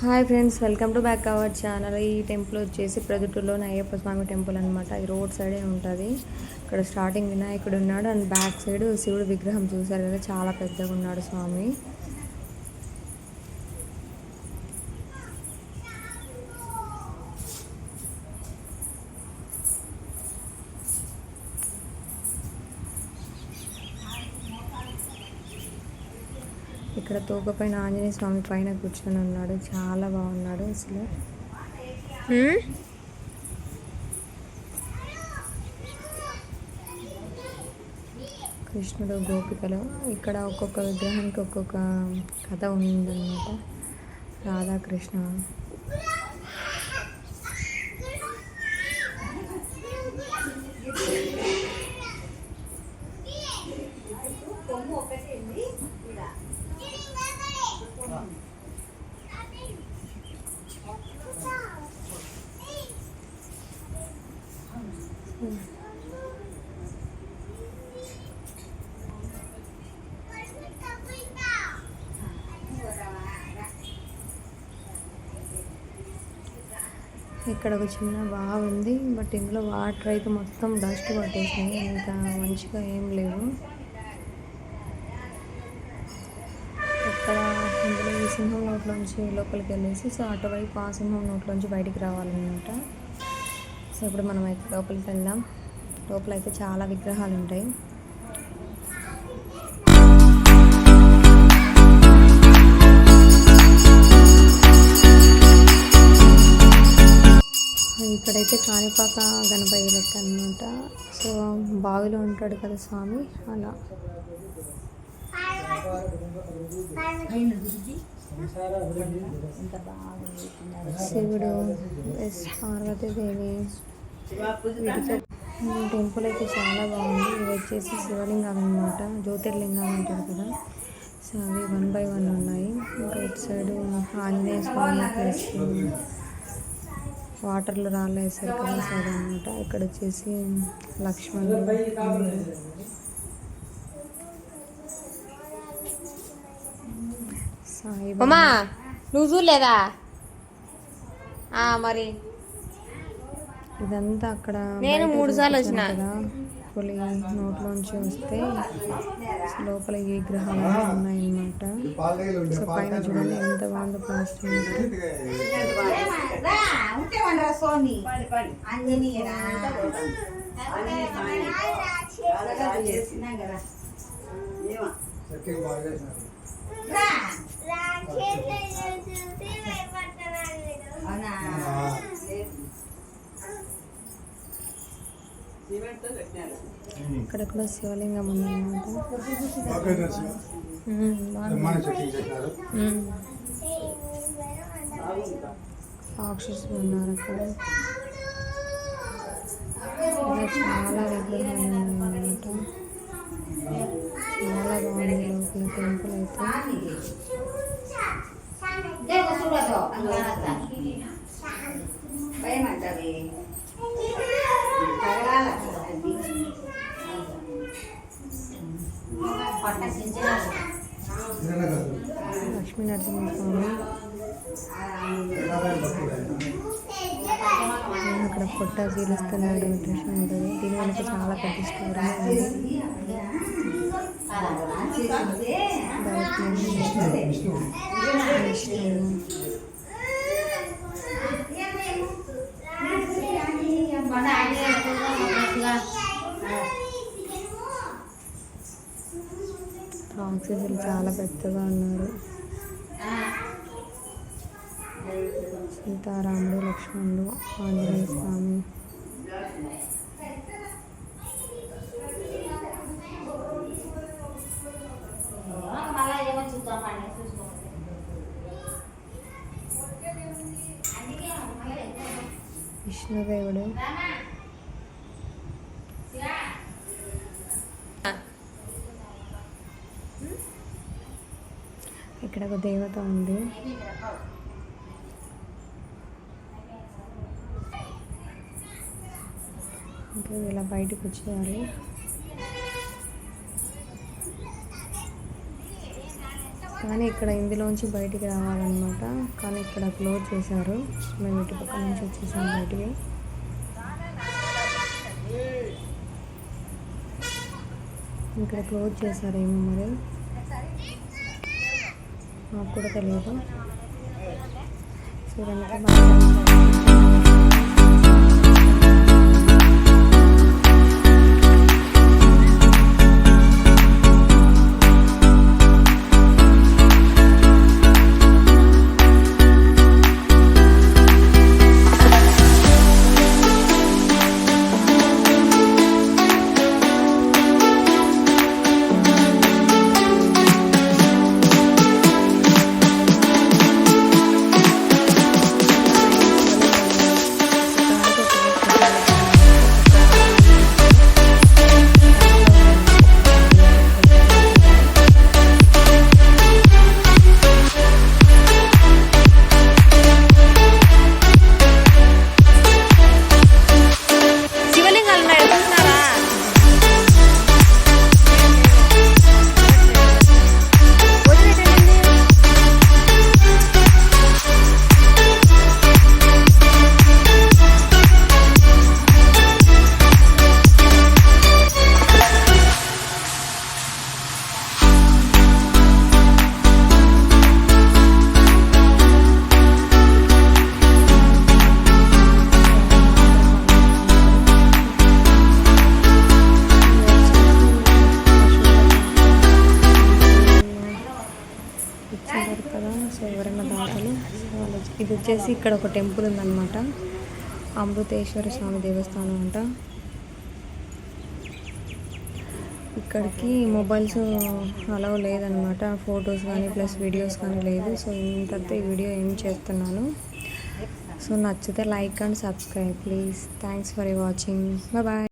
Hi friends welcome to back our channel. ఈ temple వచ్చేసి ప్రదుటూరులోని అయ్యప్ప స్వామి టెంపుల్ అనమాట ఇది రోడ్ సైడే ఉంటుంది. ఇక్కడ స్టార్టింగ్ వినాయకుడు ఉన్నాడు. అండ్ బ్యాక్ సైడ్ శివుడు విగ్రహం చూసారు కదా చాలా పెద్దగా ఉన్నాడు స్వామి. ఇక్కడ తోక పైన ఆంజనేయ స్వామి పైన కూర్చొని ఉన్నాడు. చాలా బాగున్నాడు అసలు? కృష్ణుడు గోపికలు. ఇక్కడ ఒక్కొక్క విగ్రహానికి ఒక్కొక్క కథ ఉందన్నమాట. రాధాకృష్ణ. ఇక్కడ ఒక చిన్న వావ్ ఉంది బట్ ఇందులో వాటర్ అయితే మొత్తం డస్ట్ పట్టేసింది ఇంకా మంచిగా ఏం లేవు. ఇక్కడ సింహం నోట్లోంచి లోపలికి వెళ్ళేసి సో అటువైపు ఆ సింహం నోట్లోంచి బయటికి రావాలన్నమాట. సో ఇప్పుడు మనం అయితే లోపలికి వెళ్దాం. లోపల అయితే చాలా విగ్రహాలు ఉంటాయి. ఇక్కడైతే కాణిపాక గణపతి లెక్క అనమాట సో బావిలో ఉంటాడు కదా స్వామి అలా. శివుడు ఎస్ పార్వతీదేవి టెంపుల్ అయితే చాలా బాగుంది. ఇది వచ్చేసి శివలింగాలు అనమాట జ్యోతిర్లింగాలు అంటారు కదా. సో అవి వన్ బై వన్ ఉన్నాయి. ఇంకా ఇటు సైడ్ ఆంజనేయ స్వామి ప్లస్ వాటర్లో రాళ్ళు వేసారు కదా సైడ్ అనమాట ఇక్కడ వచ్చేసి లక్ష్మణుడు అమ్మా నువ్వు చూడలేదా ఆ, మరి ఇదంతా అక్కడ నేను మూడు సార్లు వచ్చిన. కదా పులి నోట్లోంచి వస్తే లోపల ఈ విగ్రహాలు ఉన్నాయన్నమాట సో పైన చూడండి ఎంత బాగుందో ప్లాస్టిక్ ఉంటే వండరా స్వామి అంజనీయరా చేసినాం కదా రా. అవునా ఇక్కడ కూడా శివలింగం ఉందన్నమాట. రాక్షసులు ఉన్నారు అక్కడ. చాలా విగ్రహాలు ఉన్నాయన్నమాట చాలా బాగుంది లోపల టెంపుల్ అయితే దేవ చూడదు పొట్ట పీలుస్తున్నాడు మెడిటేషన్ ఉంటుంది దీని వెనక చాలా పెద్ద స్టోరీ రాక్షసులు చాలా పెద్దగా ఉన్నారు. సీతారాముడు లక్ష్మణుడు ఆంజనేయ స్వామి. విష్ణుదేవుడు. ఇక్కడ ఒక దేవత ఉంది. ఇంకా ఇలా బయటకు వచ్చేయాలి. కానీ ఇక్కడ ఇందులోంచి బయటికి రావాలన్నమాట. కానీ ఇక్కడ క్లోజ్ చేశారు. మేము ఇటు పక్క నుంచి వచ్చేసాం బయటికి. ఇక్కడ క్లోజ్ చేశారేమో మరి. నాకు కూడా తెలియదు. చూడండి. ఎవరైనా దాతలు వాళ్ళు ఇది వచ్చేసి ఇక్కడ ఒక టెంపుల్ ఉందన్నమాట. అమృతేశ్వర స్వామి దేవస్థానం అంట. ఇక్కడికి మొబైల్స్ అలవ్ లేదనమాట ఫొటోస్ కానీ ప్లస్ వీడియోస్ కానీ లేదు. సో ఇంతతో ఈ వీడియో ఏం చేస్తున్నాను. సో నచ్చితే like and subscribe please. Thanks for watching. Bye.